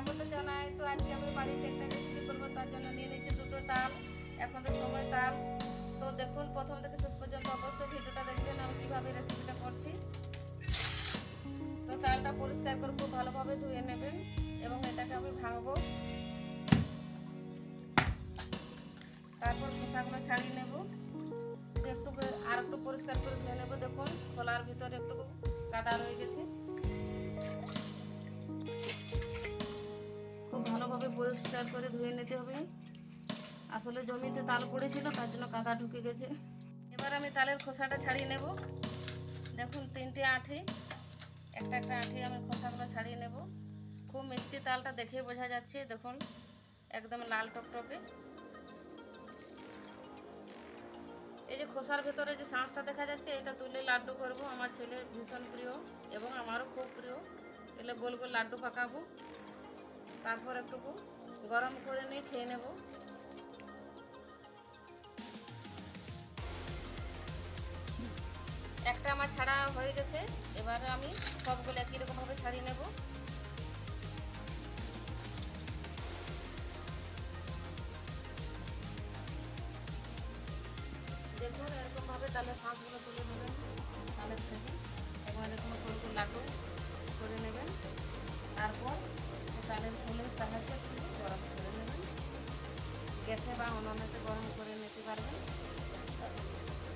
স্বাগত জানাই তো আজকে আমি বাড়িতে একটা রেসিপি করব, তার জন্য নিয়ে নিয়েছি দুটো তাল, এখন তো সময় তাল। তো দেখুন, প্রথম থেকে শেষ পর্যন্ত অবশ্যই ভিডিওটা দেখবেন, আমি কীভাবে রেসিপিটা করছি। তো তালটা পরিষ্কার করে খুব ভালোভাবে ধুয়ে নেবেন এবং এটাকে আমি ভাঙবো। তারপর খোসাগুলো ছাড়িয়ে নেব। একটু আর একটু পরিষ্কার করে ধুয়ে নেব, দেখুন, খোলার ভিতরে একটু কাদা রয়ে গেছে। খুব ভালোভাবে পরিষ্কার করে ধুয়ে নিতে হবে। আসলে জমিতে তাল পড়েছিল, তার জন্য কাদা ঢুকে গেছে। এবার আমি তালের খোসাটা ছাড়িয়ে নেব। দেখুন, তিনটে আঁঠি, একটা একটা আঁঠি আমি খোসাগুলো ছাড়িয়ে নেব। খুব মিষ্টি তালটা দেখে বোঝা যাচ্ছে, দেখুন, একদম লাল টকটকে। এই যে খোসার ভেতরে যে শাঁসটা দেখা যাচ্ছে, এটা তুলে লাড্ডু করব। আমার ছেলের ভীষণ প্রিয় এবং আমারও খুব প্রিয়। এলে গোল গোল লাড্ডু পাকাবো। তারপর একটুকু গরম করে নিয়ে খেয়ে নেব। একটা আমার ছাড়া হয়ে গেছে, এবারে আমি সবগুলো একই রকমভাবে ছাড়িয়ে নেব। দেখুন এরকমভাবে তাহলে শাঁসগুলো তুলে নেবেন তালের থেকে এবং এরকম গোল লাড্ডু করে নেবেন। তারপর গ্যাসে বা উনুনেতে গরম করে নিতে পারবেন।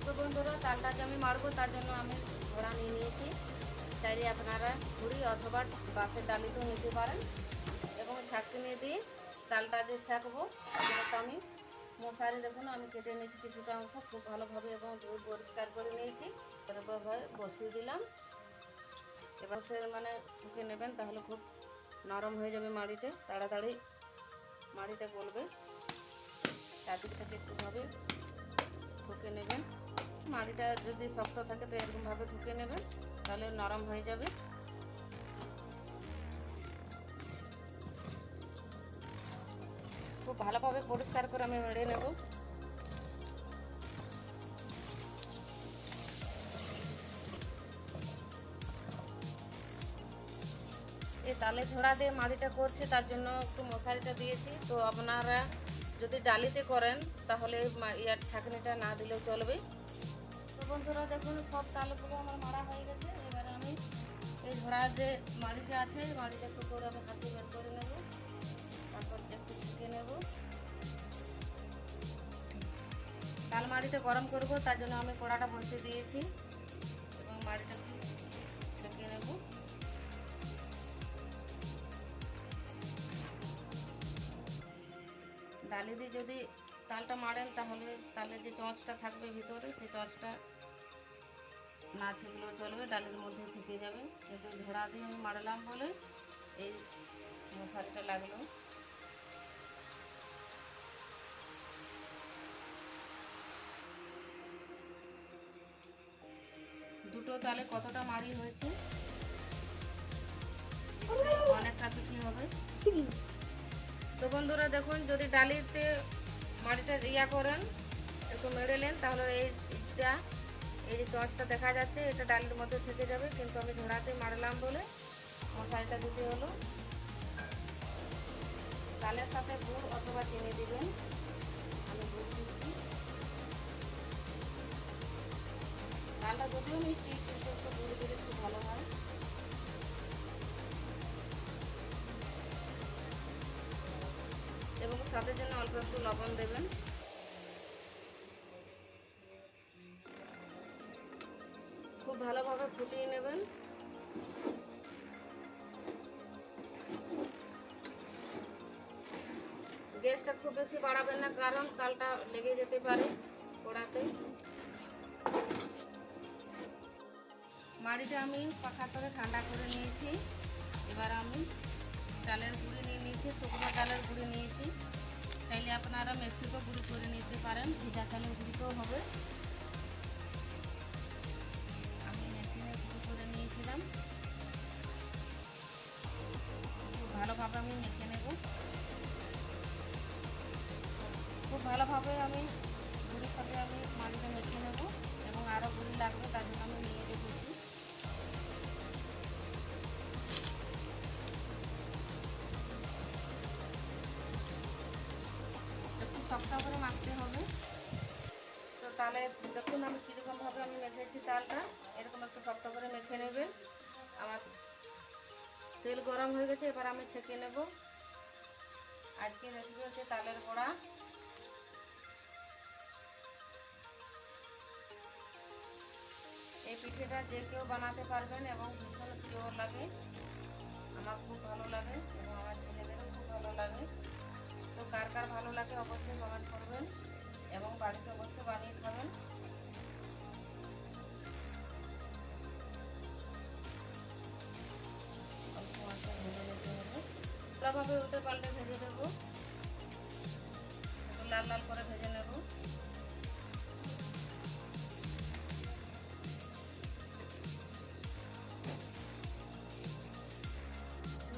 তো বন্ধুরা, তালটাকে আমি মারবো, তার জন্য আমি ঘোড়া নিয়ে নিয়েছি। চাইলে আপনারা ঘুড়ি অথবা বাসের ডালিতেও নিতে পারেন। এবং ছাঁকনি দিয়ে তালটা যে ছাঁকবো। সেটা আমি মশারি দেখুন, আমি কেটে নিয়েছি কিছুটা অংশ, খুব ভালোভাবে এবং ধুয়ে পরিষ্কার করে নিয়েছি। তারপর বসিয়ে দিলাম। এবার সে মানে ঠুকে নেবেন, তাহলে খুব নরম হয়ে যাবে মাড়িতে। তাড়াতাড়ি মাড়িটা গলবে। চারদিক থেকে একটুভাবে ঠুকে নেবেন। মাটিটা যদি শক্ত থাকে, তো এরকমভাবে ঠুকে নেবেন, তাহলে নরম হয়ে যাবে। খুব ভালোভাবে পরিষ্কার করে আমি মেড়ে নেব। এই তালে ঝোড়া দিয়ে মাটিটা করছে, তার জন্য একটু মশারিটা দিয়েছি। তো আপনারা যদি ডালিতে করেন, তাহলে ইয়ার ছাঁকনিটা না দিলেও চলবে। তো বন্ধুরা, দেখুন, সব তালগুলো আমার মারা হয়ে গেছে। এবারে আমি এই ঝোড়ার যে মাড়িটা আছে মাড়িটা একটু করে আমি হাতে বের করে নেব। তারপর একটু ছেঁকে নেব। তাল মাড়িটা গরম করব, তার জন্য আমি কড়াটা বসিয়ে দিয়েছি। এবং মাড়িটা ডালি দিয়ে যদি তালটা মারেন তাহলে তালে যে চঁচটা থাকবে ভিতরে, সেই চঁচটা না ছিললেও চলবে, ডালের মধ্যে থেকে যাবে। কিন্তু ঝোড়া দিয়ে আমি মারলাম বলে এই মশারিটা লাগল। দুটো তালে কতটা মারি হয়েছে? অনেকটা বন্ধুরা দেখুন, যদি ডালিতে মাটিটা ইয়া করেন, একটু মেরে নেন, তাহলে এইটা এই যে চঁচটা দেখা যাচ্ছে, এটা ডালির মধ্যে থেকে যাবে। কিন্তু আমি ঝোড়াতে মারলাম বলে মশারিটা দিতে হলো। ডালের সাথে গুড় অথবা চিনি দিবেন। আমি গুড় দিচ্ছি। তালটা যদিও মিষ্টি, কিন্তু একটু গুড় দিলে স্বাদের জন্য অল্প একটু লবণ দেবেন। খুব ভালোভাবে ফুটিয়ে নেবেন। গ্যাসটা খুব বেশি বাড়াবেন না, কারণ তালটা লেগে যেতে পারে কড়াতে মাড়িটা আমি পাখার তলে ঠান্ডা করে নিয়েছি। এবার আমি চালের গুঁড়ি নিয়ে নিয়েছি, শুকনো চালের গুঁড়ি নিয়েছি। চাইলে আপনারা মেক্সিকো গুঁড়ি করে নিতে পারেন, ভিজা চালের গুঁড়িতেও হবে। আমি মেশিনে গুঁড়ি করে নিয়েছিলাম। ভালোভাবে আমি মেখে নেব। খুব ভালোভাবে আমি গুঁড়ির সাথে আমি মাটিটা মেখে নেব এবং আরও গুঁড়ি লাগবে তার জন্য আমি নিয়ে রেখেছি। শক্ত করে মাখতে হবে। তো তাহলে দেখুন আমি কীরকমভাবে আমি মেখেছি তালটা। এরকম একটু শক্ত করে মেখে নেবেন। আমার তেল গরম হয়ে গেছে, এবার আমি ছেঁকে নেব। আজকে রেসিপি হচ্ছে তালের বড়া। এই পিঠেটা যে কেউ বানাতে পারবেন এবং ভীষণ প্রিয় লাগে। কার ভালো লাগে অবশ্যই কমেন্ট করবেন এবং বাড়িতে অবশ্যই বানিয়ে খাবেন। অল্প আঁচে ভেজে নিতে হবে। ভালোভাবে উল্টে পাল্টে ভেজে নেব। লাল লাল করে ভেজে নেব।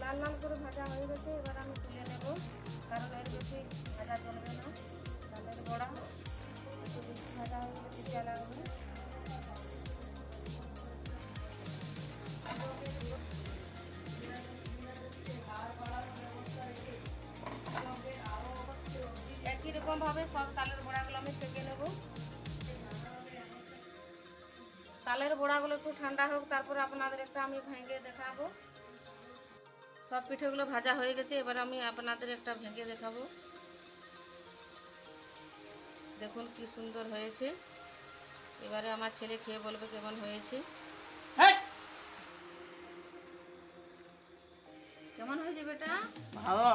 লাল লাল করে ভাজা হয়ে গেছে, এবার আমি তুলে নেব। কারণ এর বেশি ভাজা চলবে না। তালের বড়া, একটু বেশি ভাজা গেলে পিঠা লাগবে। একই রকম ভাবে সব তালের বড়াগুলো আমি ছেঁকে নেব। তালের বড়াগুলো একটু ঠান্ডা হোক, তারপর আপনাদের একটা আমি ভেঙে দেখাবো। সব পিঠেগুলো ভাজা হয়ে গেছে এবার আমি আপনাদের একটা ভেঙে দেখাবো। দেখুন কি সুন্দর হয়েছে। এবারে আমার ছেলে খেয়ে বলবে কেমন হয়েছে। কেমন হয়েছে বেটা? ভালো।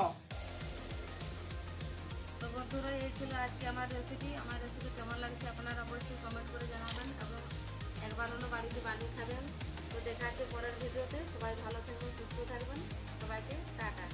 তো বন্ধুরা এই ছিল আজকে আমার রেসিপি আমার রেসিপি কেমন লাগছে আপনারা অবশ্যই কমেন্ট করে জানাবেন এবং একবার হলো বাড়িতে বানিয়ে খাবেন। তো দেখা হচ্ছে পরের ভিডিওতে। সবাই ভালো থাকবেন সুস্থ থাকবেন। সবাইকে টাটা।